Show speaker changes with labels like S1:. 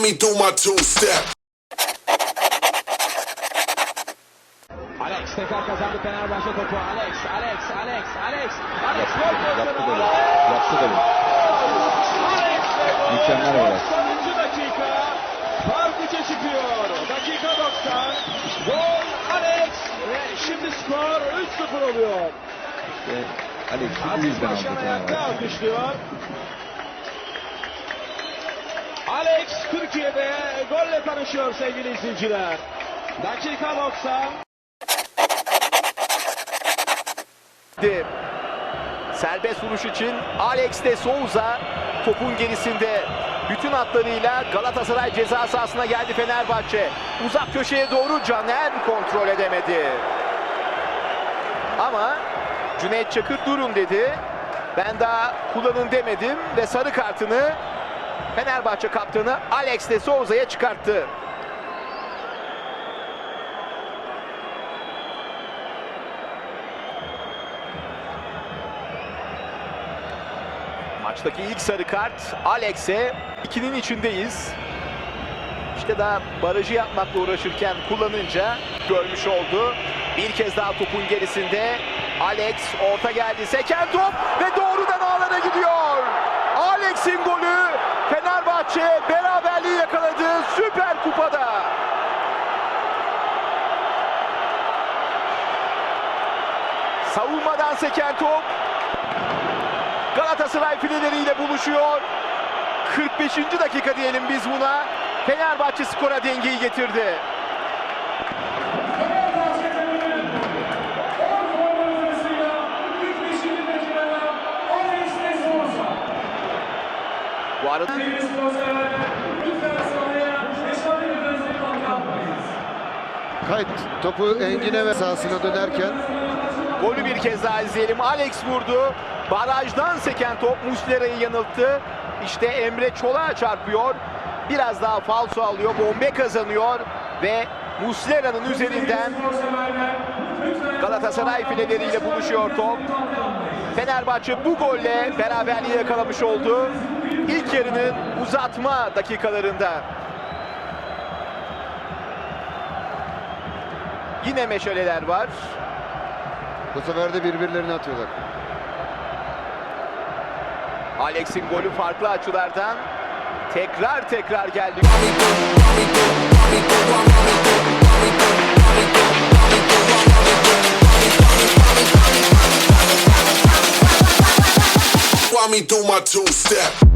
S1: me do my two step.
S2: Alex tekrar kazandı Fenerbahçe topu. Alex, Alex, Alex, Alex. Alex gol
S3: Yaptı
S2: pozisyonu.
S3: Yaptı golü.
S2: Alex!
S3: Mükemmel gol.
S2: 90. dakika. Fark 3'e çıkıyor. Dakika 90. Gol Alex ve şimdi skor 3-0 oluyor.
S3: Ve Alex bu
S2: Aziz
S3: yüzden aldı
S2: Başkan ayakta alkışlıyor. Alex Türkiye'de golle tanışıyor sevgili izleyiciler. Dakika 90.
S4: Gitti. Serbest vuruş için Alex de Souza topun gerisinde. Bütün hatlarıyla Galatasaray ceza sahasına geldi Fenerbahçe. Uzak köşeye doğru Caner kontrol edemedi. Ama Cüneyt Çakır durun dedi. Ben daha kullanın demedim ve sarı kartını Fenerbahçe kaptanı Alex de Souza'ya çıkarttı. Maçtaki ilk sarı kart Alex'e. İkinin içindeyiz. İşte daha barajı yapmakla uğraşırken kullanınca görmüş oldu. Bir kez daha topun gerisinde Alex orta geldi. Seken top ve doğrudan ağlara gidiyor. Alex'in golü Fenerbahçe beraberliği yakaladı Süper Kupa'da. Savunmadan seken top Galatasaray fileleriyle buluşuyor. 45. dakika diyelim biz buna. Fenerbahçe skora dengeyi getirdi. Bu arada
S5: Kayıt topu Engin'e ve sahasına dönerken
S4: golü bir kez daha izleyelim. Alex vurdu. Barajdan seken top Muslera'yı yanılttı. İşte Emre Çolak'a çarpıyor. Biraz daha falso alıyor. Bombe kazanıyor ve Muslera'nın üzerinden Galatasaray fileleriyle buluşuyor top. Fenerbahçe bu golle beraberliği yakalamış oldu. İlk yarının uzatma dakikalarında. Yine meşaleler var.
S5: bu sefer de birbirlerini atıyorlar.
S4: Alex'in golü farklı açılardan tekrar tekrar geldi.
S1: Why me do my two step?